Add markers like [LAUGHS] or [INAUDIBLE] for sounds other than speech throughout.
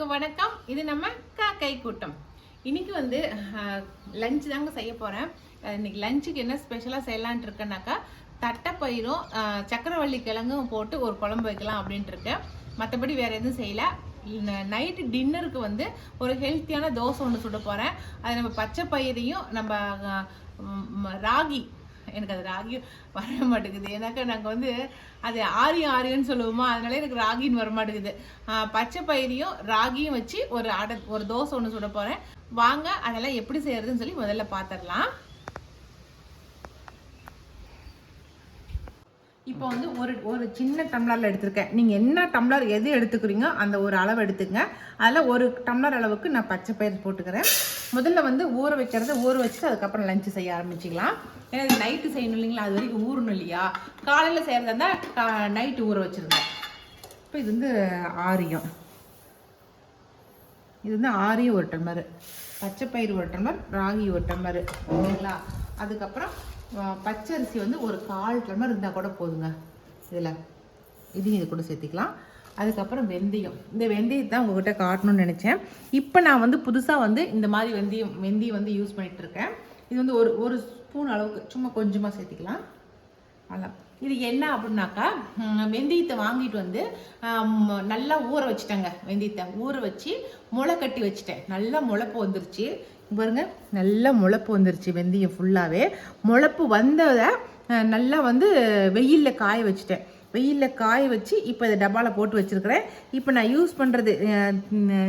எல்லாருக்கும் வணக்கம். இது நம்ம காக்கை கூட்டம். இன்னைக்கு வந்து லஞ்ச் தாங்க செய்ய போகிறேன் இன்னைக்கு லஞ்சுக்கு என்ன ஸ்பெஷலாக செய்யலான்ட்டு இருக்கேன்னாக்கா தட்டைப்பயிரும் சக்கரவள்ளி கிழங்கும் போட்டு ஒரு குழம்பு வைக்கலாம் அப்படின்ட்டு இருக்கேன். மற்றபடி வேறு எதுவும் செய்யலை. நைட்டு டின்னருக்கு வந்து ஒரு ஹெல்த்தியான தோசை ஒன்று சுட போகிறேன் அது நம்ம பச்சை பயிரையும் நம்ம ராகி எனக்கு அது ராகி வர மாட்டேங்குது. ஏன்னாக்கா நாங்கள் வந்து அது ஆரியம் ஆரியன்னு சொல்லுவோமா அதனால எனக்கு ராகின்னு வர மாட்டேங்குது. ஆஹ் பச்சை பயிரையும் ராகியும் வச்சு ஒரு அடை ஒரு தோசை ஒன்று சுட போகிறேன் வாங்க அதெல்லாம் எப்படி செய்யறதுன்னு சொல்லி முதல்ல பார்த்துடலாம் இப்போ வந்து ஒரு ஒரு சின்ன டம்ளரில் எடுத்திருக்கேன். நீங்கள் என்ன டம்ளர் எது எடுத்துக்கிறீங்க அந்த ஒரு அளவு எடுத்துக்கங்க. அதில் ஒரு டம்ளர் அளவுக்கு நான் பச்சை பயிர் போட்டுக்கிறேன். முதல்ல வந்து ஊற வைக்கிறத ஊற வச்சுட்டு அதுக்கப்புறம் லஞ்சு செய்ய ஆரம்பிச்சிக்கலாம். ஏன்னா இது நைட்டு செய்யணும் இல்லைங்களா? அது வரைக்கும் ஊறணும் இல்லையா? காலையில் செய்கிறதா இருந்தால் நைட்டு ஊற வச்சுருந்தேன் இப்போ இது வந்து ஆரியம் இது வந்து ஆரியம் ஒரு டம்ளர். பச்சை பயிர் ஒரு டம்ளர் ராகி ஒரு டம்ளர். ஓகேங்களா? அதுக்கப்புறம் பச்சரிசி வந்து ஒரு கால் டம்ளர் இருந்தால் கூட போதுங்க. இதில் இதையும் இது கூட சேர்த்திக்கலாம். அதுக்கப்புறம் வெந்தயம். இந்த வெந்தயத்தை தான் உங்ககிட்ட காட்டணும்னு நினச்சேன். இப்போ நான் வந்து புதுசாக வந்து இந்த மாதிரி வெந்தயம் வெந்தயம் வந்து யூஸ் பண்ணிகிட்ருக்கேன் இருக்கேன் இது வந்து ஒரு ஒரு ஸ்பூன் அளவுக்கு சும்மா கொஞ்சமாக சேர்த்திக்கலாம். அதான் இது என்ன அப்படின்னாக்கா வெந்தயத்தை வாங்கிட்டு வந்து நல்லா ஊற வச்சுட்டேங்க வெந்தயத்தை. ஊற வச்சு முளை கட்டி வச்சுட்டேன். நல்லா முளைப்பு வந்துருச்சு. பாருங்க நல்லா முளப்பு வந்துருச்சு வெந்தயம் ஃபுல்லாகவே முளப்பு வந்ததை நல்லா வந்து வெயிலில் காய வச்சுட்டேன். வெயிலில் காய வச்சு இப்போ இதை டப்பாவில் போட்டு வச்சுருக்கிறேன். இப்போ நான் யூஸ் பண்ணுறது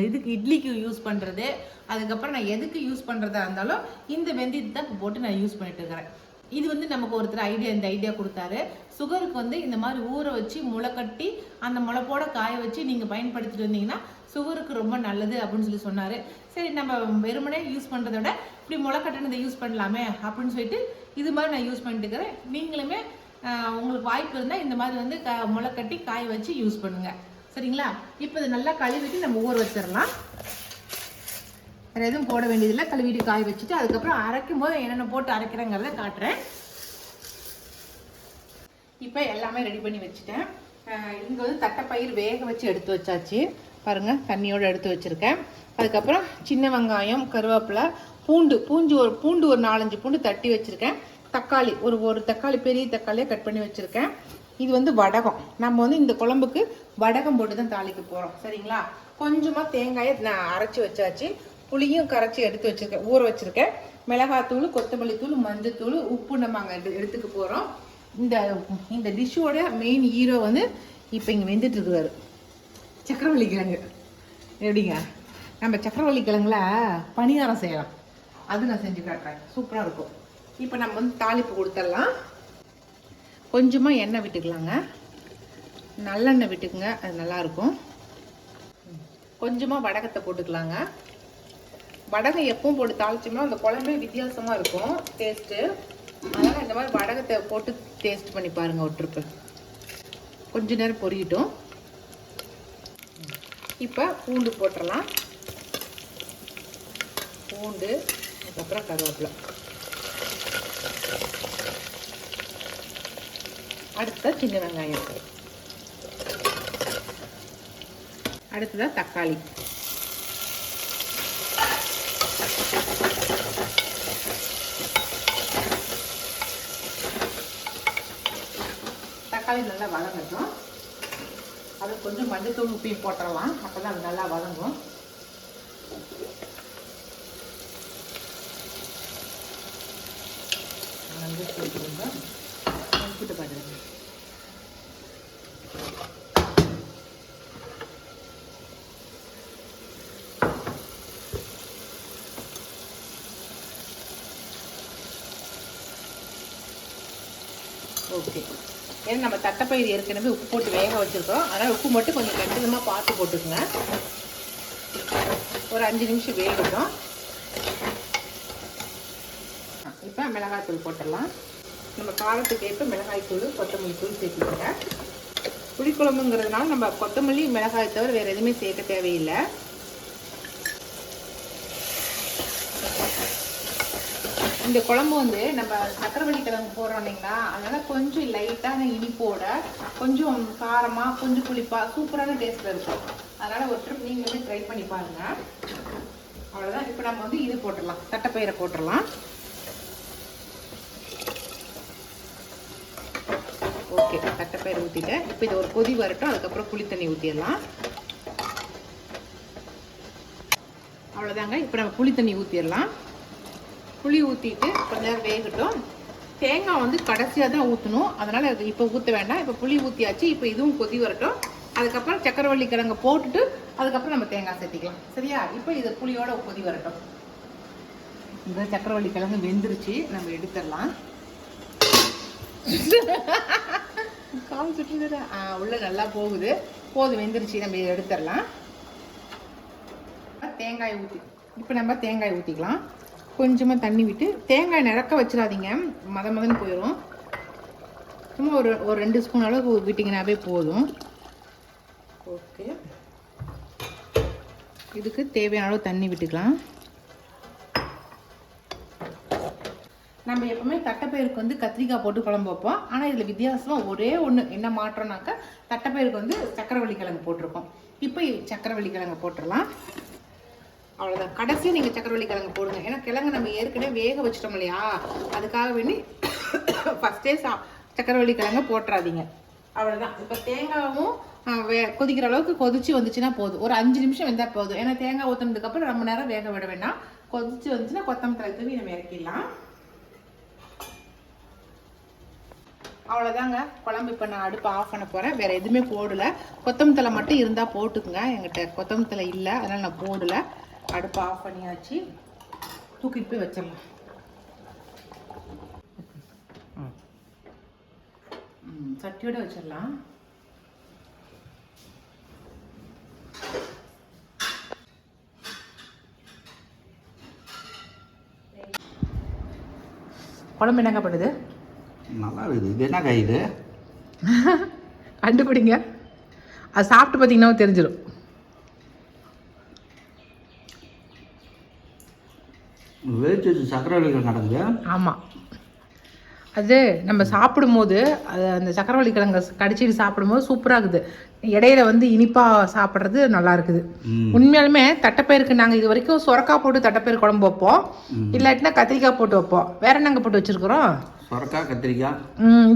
இதுக்கு இட்லிக்கு யூஸ் பண்ணுறது அதுக்கப்புறம் நான் எதுக்கு யூஸ் பண்ணுறதா இருந்தாலும் இந்த வெந்தயத்தை தான் போட்டு நான் யூஸ் பண்ணிட்டு இருக்கிறேன். இது வந்து நமக்கு ஒருத்தர் ஐடியா இந்த ஐடியா கொடுத்தாரு. சுகருக்கு வந்து இந்த மாதிரி ஊற வச்சு முளை கட்டி அந்த முளைப்போட காய வச்சு நீங்கள் பயன்படுத்திட்டு வந்தீங்கன்னா சுகருக்கு ரொம்ப நல்லது அப்படின்னு சொல்லி சொன்னார். சரி நம்ம வெறுமனே யூஸ் பண்ணுறத விட இப்படி முளை கட்டினதை யூஸ் பண்ணலாமே அப்படின்னு சொல்லிட்டு இது மாதிரி நான் யூஸ் பண்ணிட்டு இருக்கிறேன் நீங்களுமே உங்களுக்கு வாய்ப்பு இருந்தால் இந்த மாதிரி வந்து க முளை கட்டி காய வச்சு யூஸ் பண்ணுங்கள் சரிங்களா? இப்போ இதை நல்லா கழுவிட்டு நம்ம ஊற வச்சிடலாம். வேறு எதுவும் போட வேண்டியதில்லை. கழுவிட்டு காய வச்சுட்டு அதுக்கப்புறம் அரைக்கும் போது என்னென்ன போட்டு அரைக்கிறேங்கிறத காட்டுறேன். இப்போ எல்லாமே ரெடி பண்ணி வச்சுட்டேன். இங்கே வந்து தட்டைப்பயிர் வேக வச்சு எடுத்து வச்சாச்சு. பாருங்கள் தண்ணியோடு எடுத்து வச்சுருக்கேன். அதுக்கப்புறம் சின்ன வெங்காயம் கருவேப்பிலை பூண்டு பூஞ்சு ஒரு பூண்டு ஒரு நாலஞ்சு பூண்டு தட்டி வச்சுருக்கேன். தக்காளி ஒரு ஒரு தக்காளி பெரிய தக்காளியை கட் பண்ணி வச்சுருக்கேன். இது வந்து வடகம். நம்ம வந்து இந்த குழம்புக்கு வடகம் போட்டு தான் தாளிக்க போகிறோம் சரிங்களா? கொஞ்சமாக தேங்காயை நான் அரைச்சி வச்சாச்சு. புளியும் கரைச்சி எடுத்து வச்சிருக்கேன். ஊற வச்சுருக்கேன். மிளகாத்தூள் கொத்தமல்லி தூள் மஞ்சத்தூள் உப்பு நம்ம அங்கே எடு எடுத்துக்க போகிறோம் இந்த இந்த டிஷ்ஷோட மெயின் ஹீரோ வந்து இப்போ இங்கே வெந்துட்டு இருக்கிறாரு சக்கரவள்ளி கிழங்கு. எப்படிங்க? நம்ம சக்கரவள்ளி கிழங்குல பணியாரம் செய்யலாம். அது நான் செஞ்சு காட்டுறேன். சூப்பராக இருக்கும். இப்போ நம்ம வந்து தாளிப்பு கொடுத்துடலாம். கொஞ்சமாக எண்ணெய் விட்டுக்கலாங்க. நல்லெண்ணெய் விட்டுக்குங்க. அது நல்லாயிருக்கும் கொஞ்சமாக வடகத்தை போட்டுக்கலாங்க. வடகை எப்பவும் போட்டு தாளிச்சோம்னா அந்த குழம்பே வித்தியாசமாக இருக்கும். டேஸ்ட்டு அதனால் இந்த மாதிரி வடகத்தை போட்டு டேஸ்ட் பண்ணி பாருங்கள் ஒரு ட்ரிப்பு கொஞ்ச நேரம் பொரியட்டும். இப்போ பூண்டு போட்டுடலாம் பூண்டு அதுக்கப்புறம் கருவேப்பிலை. அடுத்த சின்ன வெங்காயம். அடுத்ததாக தக்காளி. தக்காளி நல்லா வதங்கட்டும். அது கொஞ்சம் மஞ்சத்தூள் உப்பையும் போட்டுடலாம் அப்போ தான் அது நல்லா வதங்கும். மஞ்சத்தூள் கொடுங்க உப்பிட்டு பார்த்துருங்க ஓகே ஏன்னா நம்ம தட்டைப்பயிர் ஏற்கனவே உப்பு போட்டு வேக வச்சுருக்கோம். அதனால் உப்பு மட்டும் கொஞ்சம் கண்டிதமாக பார்த்து போட்டுக்கோங்க. ஒரு அஞ்சு நிமிஷம் வேகட்டும். இப்போ மிளகாய்த்தூள் போட்டுடலாம். நம்ம காரத்துக்கு ஏற்ப மிளகாய்த்தூள் கொத்தமல்லி தூள் சேர்த்துக்கோங்க. புளிக்குழம்புங்கிறதுனால நம்ம கொத்தமல்லி மிளகாய் தவிர வேறு எதுவுமே சேர்க்க தேவையில்லை. இந்த குழம்பு வந்து நம்ம சக்கரவள்ளி கிழங்கு போடுறோம் இல்லைங்களா? அதனால கொஞ்சம் லைட்டான இனிப்போட கொஞ்சம் காரமாக கொஞ்சம் புளிப்பாக சூப்பரான டேஸ்ட்டில் இருக்கும். அதனால் ஒரு ட்ரிப் நீங்களுமே ட்ரை பண்ணி பாருங்க. அவ்வளோதான் இப்போ நம்ம வந்து இது போட்டுடலாம். தட்டைப்பயிரை போட்டுடலாம். ஓகே தட்டைப்பயிரை ஊற்றிட்டேன் இப்போ இது ஒரு கொதி வரட்டும். அதுக்கப்புறம் புளி தண்ணி ஊற்றிடலாம் அவ்வளோதாங்க இப்போ நம்ம புளி தண்ணி ஊற்றிடலாம் புளி ஊற்றிட்டு கொஞ்ச நேரம் வேகட்டும். தேங்காய் வந்து கடைசியாக தான் ஊற்றணும் அதனால் அது இப்போ ஊற்ற வேண்டாம். இப்போ புளி ஊற்றியாச்சு இப்போ இதுவும் கொதி வரட்டும். அதுக்கப்புறம் சக்கரவள்ளி கிழங்கு போட்டுட்டு அதுக்கப்புறம் நம்ம தேங்காய் சேர்த்திக்கலாம். சரியா? இப்போ இது புளியோட கொதி வரட்டும். இந்த சக்கரவள்ளி கிழங்கு வெந்துருச்சு. நம்ம எடுத்துடலாம். கால் சுற்றுது ஆ உள்ள நல்லா போகுது. போது வெந்துருச்சு. நம்ம இதை எடுத்துடலாம். தேங்காய் ஊற்றி இப்போ நம்ம தேங்காய் ஊற்றிக்கலாம் கொஞ்சமாக தண்ணி விட்டு தேங்காய் நிறக்க வச்சிடாதீங்க. மத மதன்னு போயிடும் சும்மா ஒரு ஒரு ரெண்டு ஸ்பூன் அளவு விட்டிங்கனாவே போதும். ஓகே. இதுக்கு தேவையான அளவு தண்ணி விட்டுக்கலாம். நம்ம எப்பவுமே தட்டைப்பயிருக்கு வந்து கத்திரிக்காய் போட்டு குழம்பு வைப்போம். ஆனால் இதில் வித்தியாசமாக ஒரே ஒன்று என்ன மாற்றம்னாக்கா தட்டைப்பயிருக்கு வந்து சக்கரவள்ளி கிழங்கு போட்டிருக்கோம். இப்போ சக்கரவள்ளி கிழங்கு போட்டுடலாம். அவ்வளோதான் கடைசியாக நீங்கள் சக்கரவள்ளி கிழங்கு போடுங்க. ஏன்னா கிழங்கு நம்ம ஏற்கனவே வேக வச்சிட்டோம் இல்லையா? அதுக்காக வேண்டி [COUGHS] ஃபஸ்ட்டே சா சக்கரவள்ளி கிழங்கு போட்டுறாதீங்க. அவ்வளோதான் இப்போ தேங்காவும் வே கொதிக்கிற அளவுக்கு கொதிச்சு வந்துச்சுன்னா போதும். ஒரு அஞ்சு நிமிஷம் வந்தால் போதும். ஏன்னா தேங்காய் ஊற்றுனதுக்கப்புறம் ரொம்ப நேரம் வேக விட வேண்டாம். கொதிச்சு வந்துச்சுன்னா கொத்தமல்லி தூவி நம்ம இறக்கிடலாம். அவ்வளோதாங்க குழம்பு இப்போ நான் அடுப்பு ஆஃப் பண்ண போகிறேன் வேறு எதுவுமே போடலை. கொத்தமத்தலை மட்டும் இருந்தால் போட்டுக்குங்க. எங்கிட்ட கொத்தமத்தலை இல்லை. அதனால் நான் போடலை. அடுப்பு ஆஃப் பண்ணியாச்சு. தூக்கிட்டு போய் வச்சிடலாம். சட்டியோட வச்சிடலாம். குழம்பு என்னங்க பண்ணுது? நல்லா இருக்குது. இது என்ன காய் இது? [LAUGHS] கண்டுபிடிங்க. அது சாப்பிட்டு பார்த்தீங்கன்னா தெரிஞ்சிடும். வேச்சு சக்கரவள்ளிகள் நடக்குது ஆமாம் அது நம்ம சாப்பிடும்போது அது அந்த சக்கரவள்ளி கிழங்க கடிச்சிட்டு சாப்பிடும்போது சூப்பராக இருக்குது. இடையில வந்து இனிப்பாக சாப்பிட்றது நல்லா இருக்குது. உண்மையாலுமே தட்டைப்பயிருக்கு நாங்கள் இது வரைக்கும் சுரக்காய் போட்டு தட்டைப்பயிர் குழம்பு வைப்போம். இல்லாட்டினா கத்திரிக்காய் போட்டு வைப்போம். வேற என்னங்க போட்டு வச்சிருக்கிறோம்? சொரக்காய் கத்திரிக்காய்.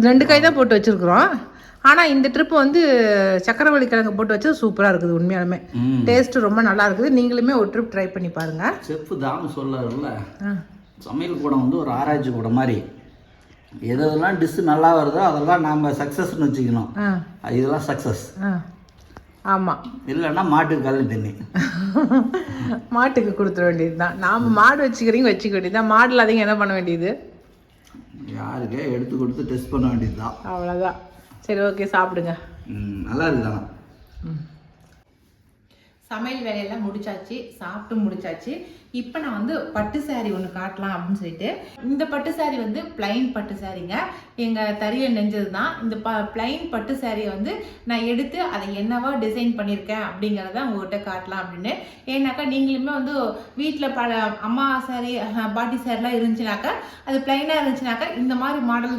ரெண்டு காய் தான் போட்டு வச்சிருக்கிறோம். ஆனால் இந்த ட்ரிப் வந்து சக்கரவள்ளி கிழங்கு போட்டு வச்சது சூப்பராக இருக்குது உண்மையாலுமே. டேஸ்ட் ரொம்ப நல்லா இருக்குது. நீங்களுமே ஒரு ட்ரிப் ட்ரை பண்ணி பாருங்க. செஃப் தாமு சொல்லல சமையல் கூடம் வந்து ஒரு ஆராய்ச்சி கூடம் மாதிரி. எது எதெல்லாம் டிஷ்ஷு நல்லா வருதோ அதெல்லாம் நாம் சக்ஸஸ்னு வச்சுக்கணும். இதெல்லாம் சக்ஸஸ் ஆமாம் இல்லைன்னா மாட்டுக்கு கல் தண்ணி. [LAUGHS] மாட்டுக்கு கொடுத்துட வேண்டியது தான் நாம் மாடு வச்சுக்கிறீங்க வச்சுக்க வேண்டியது தான் மாடு இல்லாதீங்க என்ன பண்ண வேண்டியது? யாருக்கே எடுத்து கொடுத்து டெஸ்ட் பண்ண வேண்டியது தான் அவ்வளோதான் சரி ஓகே சாப்பிடுங்க. ம், நல்லா இருக்குதாண்ணா சமையல் வேலையெல்லாம் முடிச்சாச்சு சாப்பிட்டு முடிச்சாச்சு. இப்போ நான் வந்து பட்டு saree ஒன்று காட்டலாம் அப்படின்னு சொல்லிட்டு இந்த பட்டு saree வந்து பிளைன் பட்டு சாரீங்க எங்கள் தறிய நெஞ்சது தான் இந்த ப பிளைன் பட்டு சாரியை வந்து நான் எடுத்து அதை என்னவா டிசைன் பண்ணியிருக்கேன் அப்படிங்கிறத உங்கள்கிட்ட காட்டலாம் அப்படின்னு. ஏன்னாக்கா நீங்களுமே வந்து வீட்டில் பல அம்மா சாரி பாட்டி சாரிலாம் இருந்துச்சுனாக்கா அது பிளைனாக இருந்துச்சுனாக்கா இந்த மாதிரி மாடல்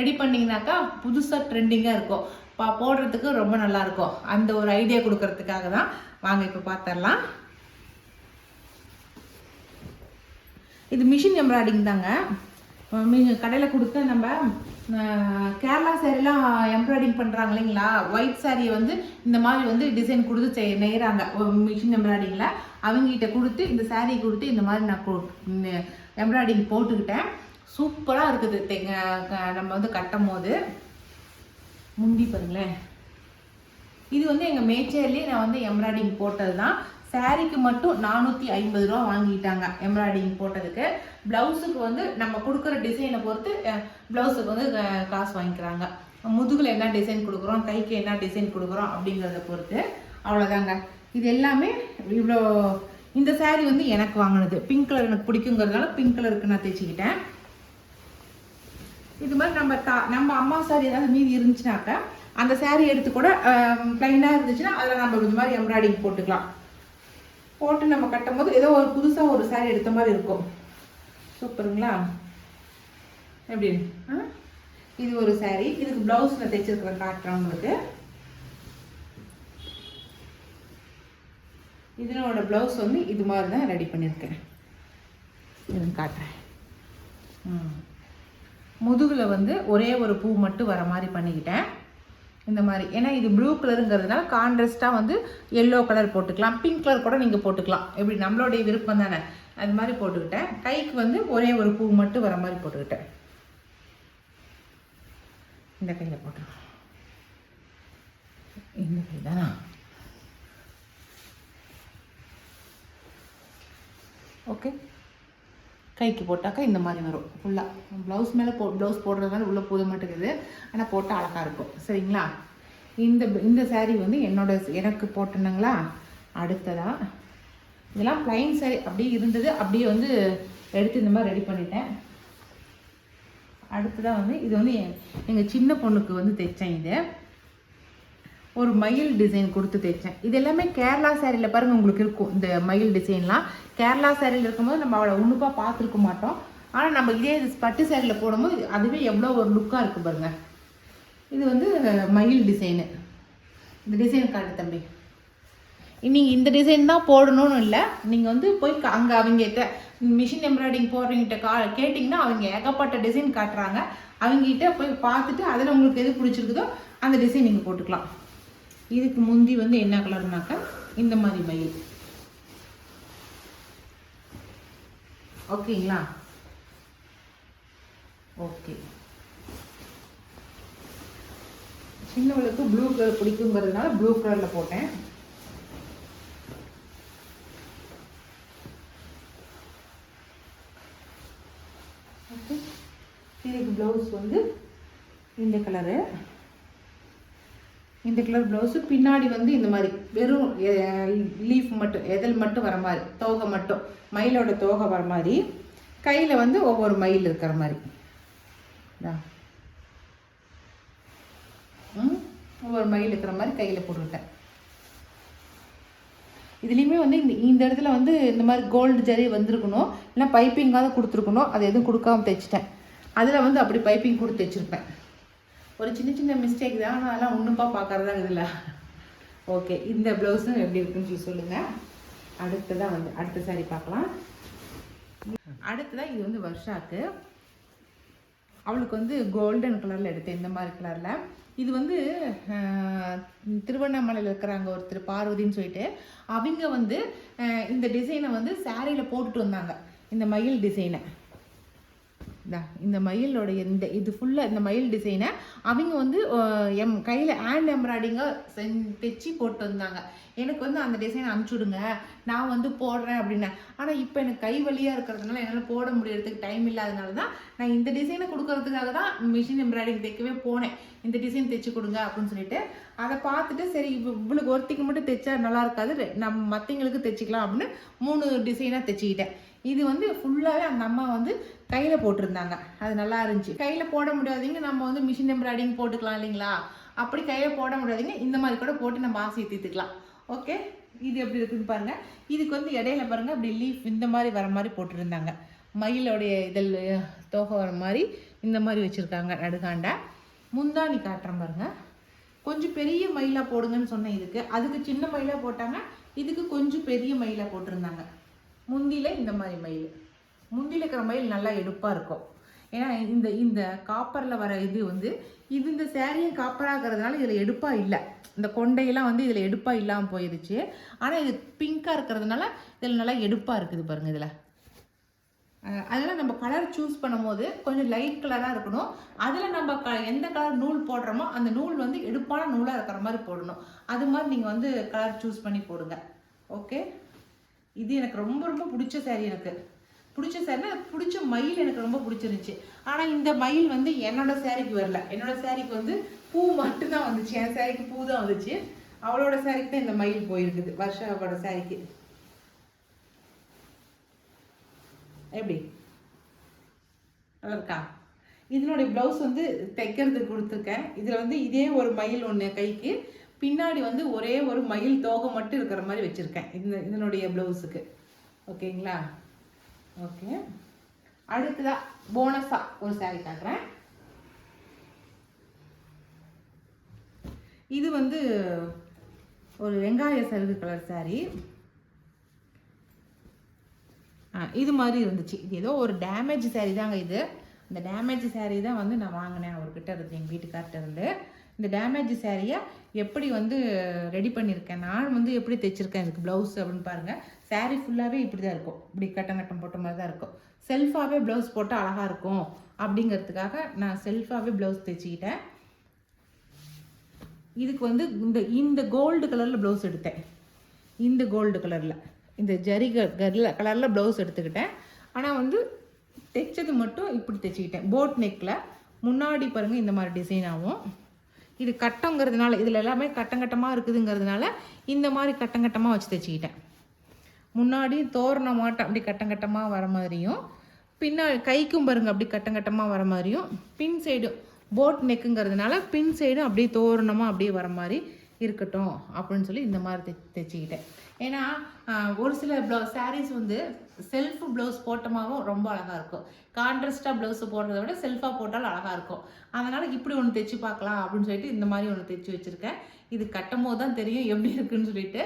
ரெடி பண்ணிங்கனாக்கா புதுசாக ட்ரெண்டிங்காக இருக்கும். பா போடுறதுக்கு ரொம்ப நல்லாயிருக்கும் அந்த ஒரு ஐடியா கொடுக்கறதுக்காக தான் வாங்க இப்போ பார்த்துடலாம் இது மிஷின் எம்ப்ராய்டிங் தாங்க. கடையில் கொடுத்த நம்ம கேரளா சேரீலாம் எம்ப்ராய்டிங் பண்ணுறாங்க இல்லைங்களா? ஒயிட் சாரியை வந்து இந்த மாதிரி வந்து டிசைன் கொடுத்து செய் நெய்கிறாங்க மிஷின் எம்ப்ராய்டிங்கில் அவங்ககிட்ட கொடுத்து இந்த saree கொடுத்து இந்த மாதிரி நான் எம்ப்ராய்டிங் போட்டுக்கிட்டேன். சூப்பராக இருக்குது. நம்ம வந்து கட்டும் போது முந்தி பாருங்களேன். இது வந்து எங்கள் மேச்சேர்லேயே நான் வந்து எம்ப்ராய்டிங் போட்டது தான். சாரீக்கு மட்டும் நானூற்றி ஐம்பது ரூபா வாங்கிட்டாங்க எம்ப்ராய்டிங் போட்டதுக்கு ப்ளவுஸுக்கு வந்து நம்ம கொடுக்குற டிசைனை பொறுத்து ப்ளவுஸுக்கு வந்து காசு வாங்கிக்கிறாங்க. முதுகில் என்ன டிசைன் கொடுக்குறோம் கைக்கு என்ன டிசைன் கொடுக்குறோம் அப்படிங்கிறத பொறுத்து. அவ்வளோதாங்க இது எல்லாமே இவ்வளோ இந்த சாரீ வந்து எனக்கு வாங்கினது. பிங்க் கலர் எனக்கு பிடிக்குங்கிறதுனால பிங்க் கலருக்கு நான் தைச்சிக்கிட்டேன் இது மாதிரி நம்ம தா நம்ம அம்மா சாரி ஏதாவது மீதி இருந்துச்சுனாக்கா அந்த சேரீ எடுத்து கூட ப்ளைனாக இருந்துச்சுன்னா அதில் நம்ம இந்த மாதிரி எம்ப்ராய்டிங் போட்டுக்கலாம். போட்டு நம்ம கட்டும்போது ஏதோ ஒரு புதுசாக ஒரு saree எடுத்த மாதிரி இருக்கும். சூப்பருங்களா? எப்படி? ஆ? இது ஒரு சேரீ இதுக்கு ப்ளவுஸில் தைச்சிருக்கிறேன் காட்டுறேன் உங்களுக்கு. இதனோட ப்ளவுஸ் வந்து இது மாதிரி தான் ரெடி பண்ணியிருக்கேன். இதுன்னு காட்டுறேன். ம். முதுகில் வந்து ஒரே ஒரு பூ மட்டும் வர மாதிரி பண்ணிக்கிட்டேன். இந்த மாதிரி. ஏன்னா இது ப்ளூ கலருங்கிறதுனால கான்ட்ரஸ்ட்டாக வந்து எல்லோ கலர் போட்டுக்கலாம். பிங்க் கலர் கூட நீங்கள் போட்டுக்கலாம். எப்படி? நம்மளுடைய விருப்பம் தானே. அது மாதிரி போட்டுக்கிட்டேன். கைக்கு வந்து ஒரே ஒரு பூ மட்டும் வர மாதிரி போட்டுக்கிட்டேன். இந்த கையில் போட்டுக்கலாம். இந்த கை தானா? ஓகே கைக்கு போட்டாக்கா இந்த மாதிரி வரும். ஃபுல்லாக ப்ளவுஸ் மேலே போ ப்ளவுஸ் போடுறதுனால உள்ளே போத மாட்டேங்குது. ஆனால் போட்டால் அழகாக இருக்கும். சரிங்களா? இந்த இந்த சேரீ வந்து என்னோட எனக்கு போட்டனுங்களா அடுத்ததாக இதெல்லாம் ப்ளைன் சேரீ அப்படியே இருந்தது. அப்படியே வந்து எடுத்து இந்த மாதிரி ரெடி பண்ணிட்டேன். அடுத்ததாக வந்து இது வந்து எங்கள் சின்ன பொண்ணுக்கு வந்து தைச்சேன் இது. ஒரு மயில் டிசைன் கொடுத்து தைச்சேன். இது எல்லாமே கேரளா சேரீயில் பாருங்கள் உங்களுக்கு இருக்கும். இந்த மயில் டிசைன்லாம் கேரளா சேரீல இருக்கும்போது நம்ம அவளை உண்ணுப்பாக பார்த்துருக்க மாட்டோம். ஆனால் நம்ம இதே இது பட்டு சேரீயில் போடும்போது அதுவே எவ்வளோ ஒரு லுக்காக இருக்குது பாருங்க. இது வந்து மயில் டிசைனு இந்த டிசைன் காட்டு தம்பி. நீங்கள் இந்த டிசைன் தான் போடணும்னு இல்லை. நீங்கள் வந்து போய் அங்கே அவங்க மிஷின் எம்ப்ராய்டிங் போடுறவங்கிட்ட கா கேட்டிங்கன்னா அவங்க ஏகப்பட்ட டிசைன் காட்டுறாங்க. அவங்ககிட்ட போய் பார்த்துட்டு அதில் உங்களுக்கு எது பிடிச்சிருக்குதோ அந்த டிசைன் நீங்கள் போட்டுக்கலாம். இதுக்கு முந்தி வந்து என்ன கலர்னாக்கா இந்த மாதிரி மயில். ஓகேங்களா? ஓகே. சின்னவளுக்கு ப்ளூ கலர் பிடிக்குங்கிறதுனால ப்ளூ கலரில் போட்டேன். ஓகே இதுக்கு ப்ளவுஸ் வந்து இந்த கலரு இந்த கலர் ப்ளவுஸு பின்னாடி வந்து இந்த மாதிரி வெறும் லீஃப் மட்டும் எதல் மட்டும் வர மாதிரி தோகை மட்டும் மயிலோட தோகை வர மாதிரி கையில் வந்து ஒவ்வொரு மயில் இருக்கிற மாதிரி. ஒவ்வொரு மயில் இருக்கிற மாதிரி கையில் போட்டுக்கிட்டேன் இதுலேயுமே வந்து இந்த இந்த இடத்துல வந்து இந்த மாதிரி கோல்டு ஜரி வந்திருக்கணும். இல்லை பைப்பிங்காவது கொடுத்துருக்கணும். அது எதுவும் கொடுக்காம தைச்சிட்டேன் அதில் வந்து அப்படி பைப்பிங் கொடுத்து தைச்சிருப்பேன் ஒரு சின்ன சின்ன மிஸ்டேக் தான் ஆனால் அதெல்லாம் ஒன்றுப்பா தான் இதில். ஓகே இந்த ப்ளவுஸும் எப்படி இருக்குன்னு சொல்லி சொல்லுங்கள் அடுத்ததான் வந்து அடுத்த சாரி பார்க்கலாம். அடுத்ததான் இது வந்து வர்ஷாக்கு. அவளுக்கு வந்து கோல்டன் கலரில் எடுத்தேன் இந்த மாதிரி கலரில் இது வந்து திருவண்ணாமலையில் இருக்கிறாங்க ஒருத்தர் பார்வதின்னு சொல்லிட்டு. அவங்க வந்து இந்த டிசைனை வந்து சாரியில் போட்டுட்டு வந்தாங்க. இந்த மயில் டிசைனை இந்தா இந்த மயிலோடைய இந்த இது ஃபுல்லாக இந்த மயில் டிசைனை அவங்க வந்து எம் கையில் ஹேண்ட் எம்ப்ராய்டிங்காக செஞ்சு தைச்சி போட்டு வந்தாங்க. எனக்கு வந்து அந்த டிசைன் அனுப்பிச்சி விடுங்க நான் வந்து போடுறேன் அப்படின்னேன். ஆனால் இப்போ எனக்கு கை வலியாக இருக்கிறதுனால என்னால் போட முடியறதுக்கு டைம் இல்லாதனால தான் நான் இந்த டிசைனை கொடுக்கறதுக்காக தான் மிஷின் எம்ப்ராய்டிங் தைக்கவே போனேன். இந்த டிசைன் தைச்சி கொடுங்க அப்படின்னு சொல்லிட்டு அதை பார்த்துட்டு சரி இவ்வளவு இவளுக்கு ஒருத்திக்கு மட்டும் தைச்சா நல்லா இருக்காது நம்ம மற்றவங்களுக்கு தைச்சிக்கலாம் அப்படின்னு மூணு டிசைனாக தைச்சிக்கிட்டேன். இது வந்து ஃபுல்லாகவே அந்த அம்மா வந்து கையில் போட்டிருந்தாங்க. அது நல்லா இருந்துச்சு. கையில் போட முடியாதீங்க நம்ம வந்து மிஷின் எம்ப்ராய்டிங் போட்டுக்கலாம் இல்லைங்களா? அப்படி கையில் போட முடியாதீங்க இந்த மாதிரி கூட போட்டு நம்ம ஆசையை தீர்த்துக்கலாம். ஓகே இது எப்படி இருக்குன்னு பாருங்கள் இதுக்கு வந்து இடையில பாருங்க அப்படி லீஃப் இந்த மாதிரி வர மாதிரி போட்டிருந்தாங்க. மயிலோடைய இதழ் தோகை வர மாதிரி இந்த மாதிரி வச்சுருக்காங்க நடுகாண்டை முந்தானி காட்டுறேன் பாருங்கள் கொஞ்சம் பெரிய மயிலாக போடுங்கன்னு சொன்னேன் இதுக்கு. அதுக்கு சின்ன மயிலாக போட்டாங்க. இதுக்கு கொஞ்சம் பெரிய மயிலாக போட்டிருந்தாங்க. முந்தியில் இந்த மாதிரி மயில். முந்தியில் இருக்கிற மயில் நல்லா எடுப்பாக இருக்கும். ஏன்னா இந்த இந்த காப்பரில் வர இது வந்து இது இந்த சேரீயும் காப்பராகிறதுனால இதில் எடுப்பாக இல்லை. இந்த கொண்டையெல்லாம் வந்து இதில் எடுப்பாக இல்லாமல் போயிடுச்சு ஆனால் இது பிங்காக இருக்கிறதுனால இதில் நல்லா எடுப்பாக இருக்குது பாருங்கள் இதில். அதெல்லாம் நம்ம கலர் சூஸ் பண்ணும்போது கொஞ்சம் லைட் கலராக இருக்கணும். அதில் நம்ம க எந்த கலர் நூல் போடுறோமோ அந்த நூல் வந்து எடுப்பான நூலாக இருக்கிற மாதிரி போடணும். அது மாதிரி நீங்கள் வந்து கலர் சூஸ் பண்ணி போடுங்க. ஓகே இது எனக்கு ரொம்ப ரொம்ப பிடிச்ச சேரீ எனக்கு. பிடிச்ச சேரீனா பிடிச்ச மயில் எனக்கு ரொம்ப பிடிச்சிருந்துச்சு. ஆனால் இந்த மயில் வந்து என்னோட சேரீக்கு வரல. என்னோட சேரீக்கு வந்து பூ மட்டும்தான் வந்துச்சு. என் சேரீக்கு பூ தான் வந்துச்சு. அவளோட சேரீக்கு தான் இந்த மயில் போயிருக்குது. வருஷாவோட சேரீக்கு எப்படி? நல்லா இருக்கா? இதனுடைய ப்ளவுஸ் வந்து தைக்கிறதுக்கு கொடுத்துருக்கேன். இதில் வந்து இதே ஒரு மயில் ஒன்று கைக்கு. பின்னாடி வந்து ஒரே ஒரு மயில் தோகை மட்டும் இருக்கிற மாதிரி வச்சுருக்கேன். இந்த இதனுடைய ப்ளவுஸுக்கு ஓகேங்களா? ஓகே. அடுத்ததாக போனஸாக ஒரு saree காட்டுறேன். இது வந்து ஒரு வெங்காய சருகு கலர் saree. ஆ, இது மாதிரி இருந்துச்சு. இது ஏதோ ஒரு டேமேஜ் saree தாங்க இது. இந்த டேமேஜ் saree தான் வந்து நான் வாங்கினேன் அவர்கிட்ட இருந்து எங்கள் வீட்டுக்கார்ட்ட இருந்து. இந்த டேமேஜ் சேரீயை எப்படி வந்து ரெடி பண்ணியிருக்கேன் நான் வந்து எப்படி தைச்சிருக்கேன்? இதுக்கு ப்ளவுஸ் அப்படின்னு பாருங்கள் சேரீ ஃபுல்லாகவே இப்படி தான் இருக்கும். இப்படி கட்டம் கட்டம் போட்ட மாதிரி தான் இருக்கும். செல்ஃபாகவே ப்ளவுஸ் போட்டால் அழகாக இருக்கும் அப்படிங்கிறதுக்காக நான் செல்ஃபாகவே ப்ளவுஸ் தைச்சிக்கிட்டேன். இதுக்கு வந்து இந்த இந்த கோல்டு கலரில் ப்ளவுஸ் எடுத்தேன். இந்த கோல்டு கலரில் இந்த ஜரி கர்ல கலரில் ப்ளவுஸ் எடுத்துக்கிட்டேன். ஆனால் வந்து தைச்சது மட்டும் இப்படி தைச்சிக்கிட்டேன். போட் நெக்கில் முன்னாடி பாருங்கள் இந்த மாதிரி டிசைன் ஆகும். இது கட்டங்கிறதுனால இதில் எல்லாமே கட்டங்கட்டமாக இருக்குதுங்கிறதுனால இந்த மாதிரி கட்டங்கட்டமாக வச்சு தைச்சிக்கிட்டேன். முன்னாடி தோரண மாட்டம் அப்படி கட்டங்கட்டமாக வர மாதிரியும் பின்னா கைக்கும் பாருங்க அப்படி கட்டங்கட்டமாக வர மாதிரியும் பின் சைடும் போட் நெக்குங்கிறதுனால பின் சைடும் அப்படியே தோரணமாக அப்படியே வர மாதிரி இருக்கட்டும் அப்படின்னு சொல்லி இந்த மாதிரி தை தைச்சிக்கிட்டேன் ஏன்னா ஒரு சில ப்ளவு சாரீஸ் வந்து செல்ஃப் ப்ளவுஸ் போட்டமாகவும் ரொம்ப அழகாக இருக்கும். கான்ட்ரஸ்டாக ப்ளவுஸ் போடுறத விட செல்ஃபாக போட்டாலும் அழகாக இருக்கும். அதனால் இப்படி ஒன்று தைச்சி பார்க்கலாம் அப்படின்னு சொல்லிட்டு இந்த மாதிரி ஒன்று தைச்சி வச்சுருக்கேன். இது கட்டும் போது தான் தெரியும் எப்படி இருக்குன்னு சொல்லிட்டு.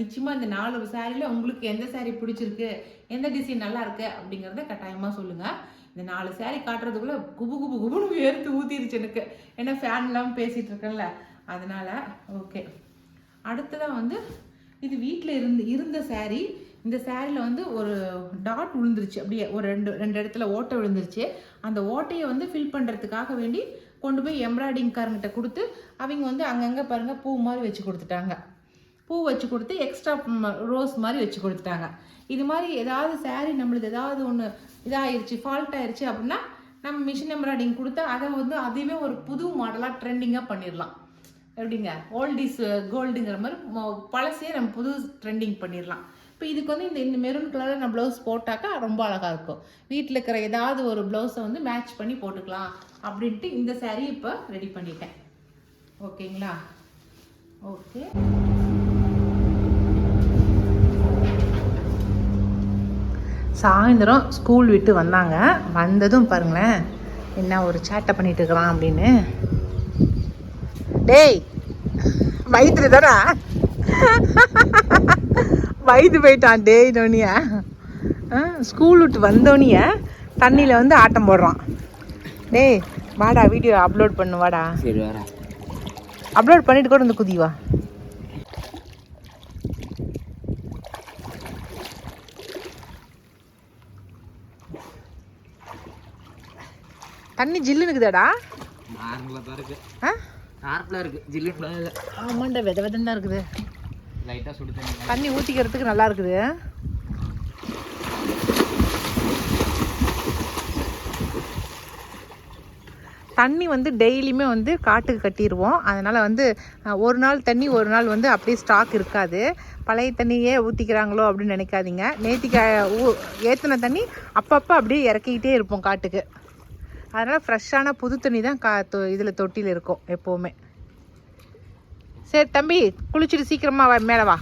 நிச்சயமாக இந்த நாலு சாரியில் உங்களுக்கு எந்த saree பிடிச்சிருக்கு எந்த டிசைன் நல்லா இருக்கு அப்படிங்கிறத கட்டாயமாக சொல்லுங்கள் இந்த நாலு saree காட்டுறதுக்குள்ளே குபு குபு குபுன்னு வேர்த்து ஊற்றிருச்சு எனக்கு. ஏன்னா ஃபேன் இல்லாமல் பேசிகிட்டு இருக்கேன்ல. அதனால் ஓகே அடுத்ததாக வந்து இது வீட்டில் இருந்து இருந்த சாரீ இந்த சாரியில் வந்து ஒரு டாட் விழுந்துருச்சு. அப்படியே ஒரு ரெண்டு ரெண்டு இடத்துல ஓட்டை விழுந்துருச்சு. அந்த ஓட்டையை வந்து ஃபில் பண்ணுறதுக்காக வேண்டி கொண்டு போய் எம்ப்ராய்டிங்காரங்கிட்ட கொடுத்து அவங்க வந்து அங்கங்கே பாருங்கள் பூ மாதிரி வச்சு கொடுத்துட்டாங்க. பூ வச்சு கொடுத்து எக்ஸ்ட்ரா ரோஸ் மாதிரி வச்சு கொடுத்துட்டாங்க. இது மாதிரி ஏதாவது saree நம்மளுக்கு ஏதாவது ஒன்று இதாகிருச்சு ஃபால்ட் ஆயிடுச்சு அப்படின்னா நம்ம மிஷின் எம்ப்ராய்டிங் கொடுத்தா அதை வந்து அதையுமே ஒரு புது மாடலாக ட்ரெண்டிங்காக பண்ணிடலாம் எப்படிங்க? ஓல்ட் இஸ் கோல்டுங்கிற மாதிரி மொ- நம்ம புது ட்ரெண்டிங் பண்ணிடலாம் இப்போ இதுக்கு வந்து இந்த இந்த மெரூன் கலரில் நான் ப்ளவுஸ் போட்டாக்கா ரொம்ப அழகாக இருக்கும். வீட்டில் இருக்கிற ஏதாவது ஒரு ப்ளவுஸை வந்து மேட்ச் பண்ணி போட்டுக்கலாம் அப்படின்ட்டு இந்த saree இப்போ ரெடி பண்ணிட்டேன். ஓகேங்களா? ஓகே. சாயந்தரம் ஸ்கூல் விட்டு வந்தாங்க. வந்ததும் பாருங்களேன் என்ன ஒரு சேட்டை பண்ணிட்டு இருக்கலாம் அப்படின்னு. டேய் வயிற்றுல தானே? வயிற்று போயிட்டான் டேய் நோனியா ஸ்கூல் விட்டு வந்தோனிய தண்ணியில் வந்து ஆட்டம் போடுறான். டேய் வாடா வீடியோ அப்லோட் பண்ணு வாடா. சரி வரேன் அப்லோட் பண்ணிட்டு கூட வந்து குதி வா தண்ணி ஜில்லுன்னு இருக்குதாடா நார்மலாக தான் இருக்கு. ஆ? நார்மலாக இருக்கு. ஜில்லுன்னு இல்லை. ஆமாண்டா வித விதம் தான் இருக்குது லைட்டாக சுடு தண்ணி தண்ணி ஊற்றிக்கிறதுக்கு நல்லா இருக்குது. தண்ணி வந்து டெய்லியுமே வந்து காட்டுக்கு கட்டிடுவோம் அதனால் வந்து ஒரு நாள் தண்ணி ஒரு நாள் வந்து அப்படியே ஸ்டாக் இருக்காது. பழைய தண்ணியே ஊற்றிக்கிறாங்களோ அப்படின்னு நினைக்காதீங்க. நேத்திக்கு ஊ ஏற்றின தண்ணி அப்பப்போ அப்படியே இறக்கிக்கிட்டே இருப்போம் காட்டுக்கு. அதனால் ஃப்ரெஷ்ஷான புது தண்ணி தான் கா தொ இதில் தொட்டியில் இருக்கும் எப்போவுமே. சரி தம்பி குளிச்சுட்டு சீக்கிரமாக வா மேலே வா.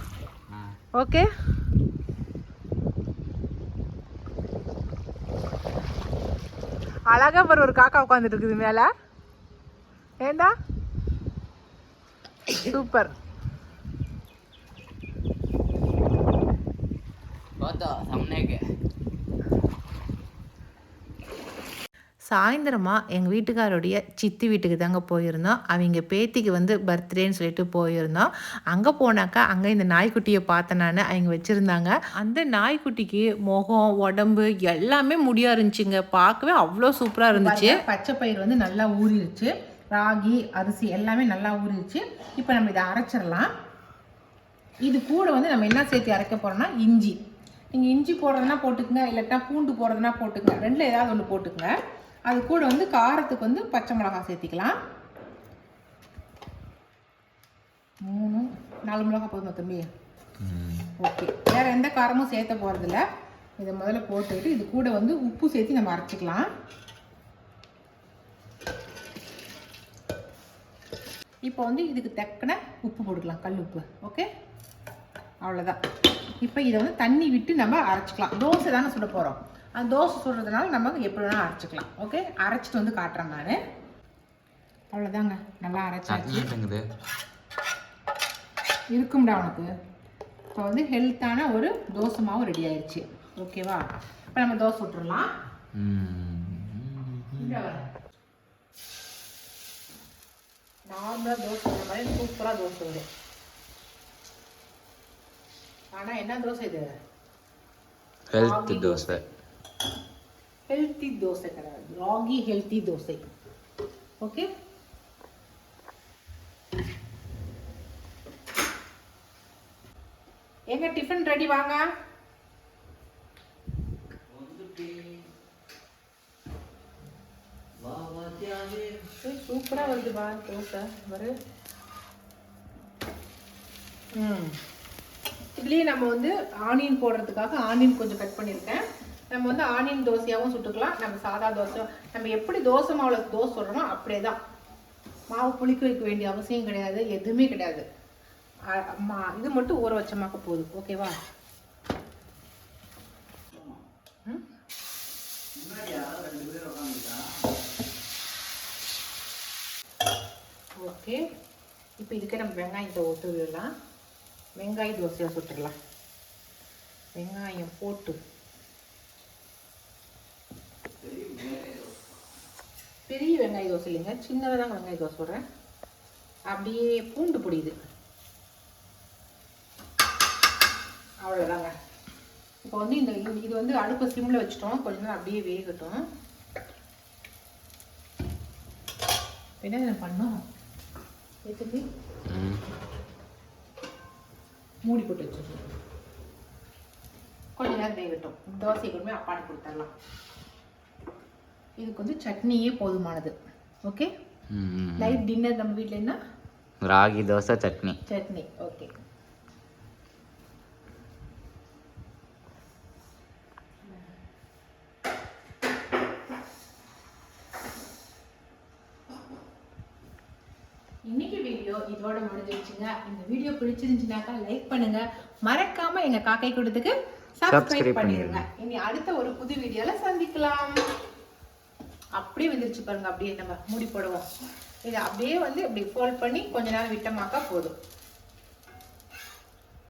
ஓகே? அழகா பாரு ஒரு காக்கா உட்காந்துட்டு இருக்குது மேலே. ஏண்டா? சூப்பர். பார்த்தா சம்னேக்கு சாயந்தரமாக எங்கள் வீட்டுக்காரோடைய சித்தி வீட்டுக்கு தாங்க போயிருந்தோம். அவங்க பேத்திக்கு வந்து பர்த்டேன்னு சொல்லிட்டு போயிருந்தோம். அங்கே போனாக்கா அங்கே இந்த நாய்க்குட்டியை பார்த்தேன் நான் அவங்க வச்சுருந்தாங்க. அந்த நாய்க்குட்டிக்கு முகம் உடம்பு எல்லாமே முடியா இருந்துச்சுங்க. பார்க்கவே அவ்வளோ சூப்பராக இருந்துச்சு. பச்சை பயிர் வந்து நல்லா ஊறிடுச்சு. ராகி அரிசி எல்லாமே நல்லா ஊறிடுச்சு. இப்போ நம்ம இதை அரைச்சிடலாம். இது கூட வந்து நம்ம என்ன சேர்த்து அரைக்க போகிறோம்னா இஞ்சி. நீங்கள் இஞ்சி போடுறதுனா போட்டுக்கங்க இல்லாட்டா பூண்டு போடுறதுனா போட்டுக்கங்க. ரெண்டில் ஏதாவது ஒன்று போட்டுக்கங்க. அது கூட வந்து காரத்துக்கு வந்து பச்சை மிளகாய் சேர்த்திக்கலாம். மூணு நாலு மிளகாய் போதுமா தம்பி? ஓகே. வேறு எந்த காரமும் சேர்த்த போகிறதில்ல இதை முதல்ல போட்டுக்கிட்டு இது கூட வந்து உப்பு சேர்த்து நம்ம அரைச்சிக்கலாம். இப்போ வந்து இதுக்கு தக்கன உப்பு போட்டுக்கலாம் கல் உப்பு. ஓகே? அவ்வளோதான் இப்போ இதை வந்து தண்ணி விட்டு நம்ம அரைச்சிக்கலாம். தோசை தானே சுட போகிறோம் தோசை சுடுறதுனால நம்ம எப்படி வேணாலும் அரைச்சிக்கலாம். ஓகே அரைச்சிட்டு வந்து காட்டுறேன் நான். அவ்வளோதாங்க நல்லா அரைச்சாச்சு. இருக்கும்டா உனக்கு. இப்போ வந்து ஹெல்த்தான ஒரு தோசை மாவு ரெடி ஆயிடுச்சு ஓகேவா இப்போ நம்ம தோசை விட்டுறலாம் நார்மலாக தோசை இந்த மாதிரி சூப்பராக தோசை வரும் ஆனால் என்ன தோசை இது? ஹெல்த் தோசை. ஹெல்த்தி தோசை கிடையாது ராகி ஹெல்த்தி தோசை. ஓகே எங்க டிஃபன் ரெடி வாங்க? சூப்பரா வருது பா தோசை. வரு. ம். இதுலேயே நம்ம வந்து ஆனியன் போடுறதுக்காக ஆனியன் கொஞ்சம் கட் பண்ணியிருக்கேன். நம்ம வந்து ஆனியன் தோசையாகவும் சுட்டுக்கலாம். நம்ம சாதா தோசை நம்ம எப்படி தோசை மாவில் தோசை சொல்கிறோமோ அப்படியே தான் மாவு புளிக்க வைக்க வேண்டிய அவசியம் கிடையாது எதுவுமே கிடையாது. மா- இது மட்டும் ஊற வச்சமாக்க போதும். ஓகேவா? ஓகே. இப்போ இதுக்கே நம்ம வெங்காயத்தை ஒட்டு விடலாம் வெங்காய தோசையாக சுட்டுடலாம். வெங்காயம் போட்டு பெரிய வெங்காய தோசை இல்லைங்க. சின்னதாக தான் வெங்காய தோசை போடுறேன். அப்படியே பூண்டு பொடியுது அவ்வளோதாங்க இப்போ வந்து இந்த இது- வந்து அடுப்பை சிம்மில் வச்சுட்டோம். கொஞ்ச நேரம் அப்படியே வேகட்டும். என்ன பண்ணோம் எதுக்கு? மூடி போட்டு வச்சிருக்கோம் கொஞ்ச நேரம் வேகட்டும். தோசை கொண்டு போய் அப்பாட்டு கொடுத்துடலாம். இதுக்கு வந்து சட்னியே போதுமானது. ஓகே நைட் டின்னர் நம்ம வீட்டில் என்ன? ராகி தோசை சட்னி. சட்னி. ஓகே இன்னைக்கு வீடியோ இதோட முடிஞ்சிருச்சுங்க. இந்த வீடியோ பிடிச்சிருந்துச்சுனாக்கா லைக் பண்ணுங்க. மறக்காம எங்க காக்கை கூட்டத்துக்கு சப்ஸ்கிரைப் பண்ணிருங்க. இனி அடுத்த ஒரு புது வீடியோல சந்திக்கலாம். அப்படியே வந்துருச்சு பாருங்க அப்படியே நம்ம மூடி போடுவோம். இதை அப்படியே வந்து இப்படி ஃபோல்ட் பண்ணி கொஞ்ச நேரம் விட்டமாக்கா போதும்.